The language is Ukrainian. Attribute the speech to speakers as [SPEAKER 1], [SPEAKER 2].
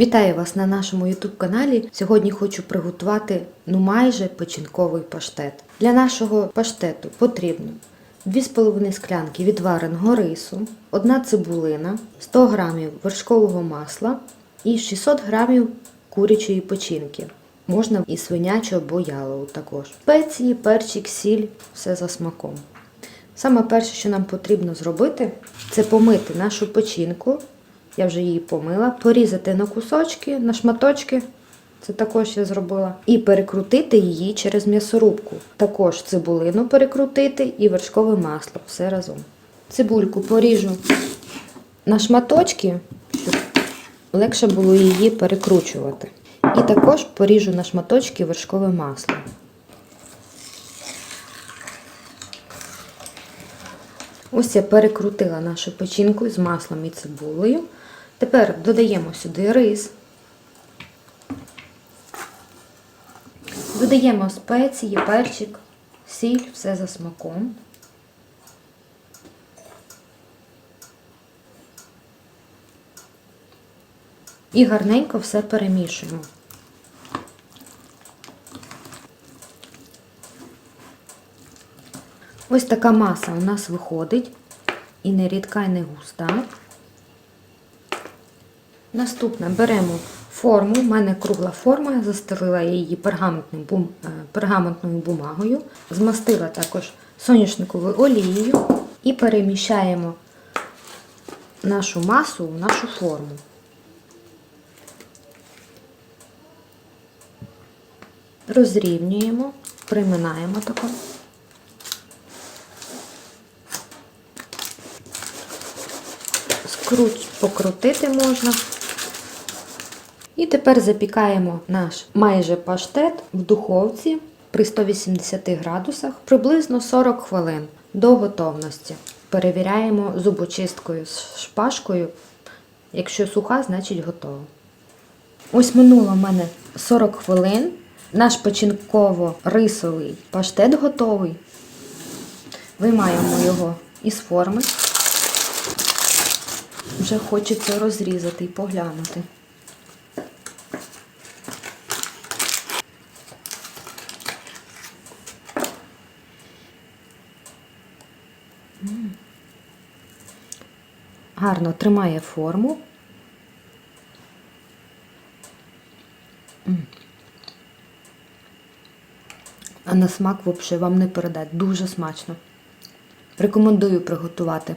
[SPEAKER 1] Вітаю вас на нашому YouTube каналі. Сьогодні хочу приготувати ну майже печінковий паштет. Для нашого паштету потрібно 2,5 склянки відвареного рису, 1 цибулина, 100 г вершкового масла і 600 г курячої печінки. Можна і свинячу або ялову також. Спеції, перчик, сіль, все за смаком. Саме перше, що нам потрібно зробити, це помити нашу печінку. Я вже її помила, порізати на кусочки, на шматочки. Це також я зробила. І перекрутити її через м'ясорубку. Також цибулину перекрутити і вершкове масло. Все разом. Цибульку поріжу на шматочки, щоб легше було її перекручувати. І також поріжу на шматочки вершкове масло. Ось я перекрутила нашу печінку з маслом і цибулею. Тепер додаємо сюди рис. Додаємо спеції, перчик, сіль, все за смаком. І гарненько все перемішуємо. Ось така маса у нас виходить. І не рідка, і не густа. Наступне беремо форму. У мене кругла форма, я застелила її бум, е, пергаментною бумагою, змастила також соняшниковою олією і переміщаємо нашу масу в нашу форму. Розрівнюємо, приминаємо тако. Скруть покрутити можна. І тепер запікаємо наш майже паштет в духовці при 180 градусах приблизно 40 хвилин до готовності. Перевіряємо зубочисткою з шпажкою. Якщо суха, значить готово. Ось минуло в мене 40 хвилин. Наш печінково-рисовий паштет готовий. Виймаємо його із форми. Вже хочеться розрізати і поглянути. Гарно тримає форму. А на смак взагалі вам не передать. Дуже смачно. Рекомендую приготувати.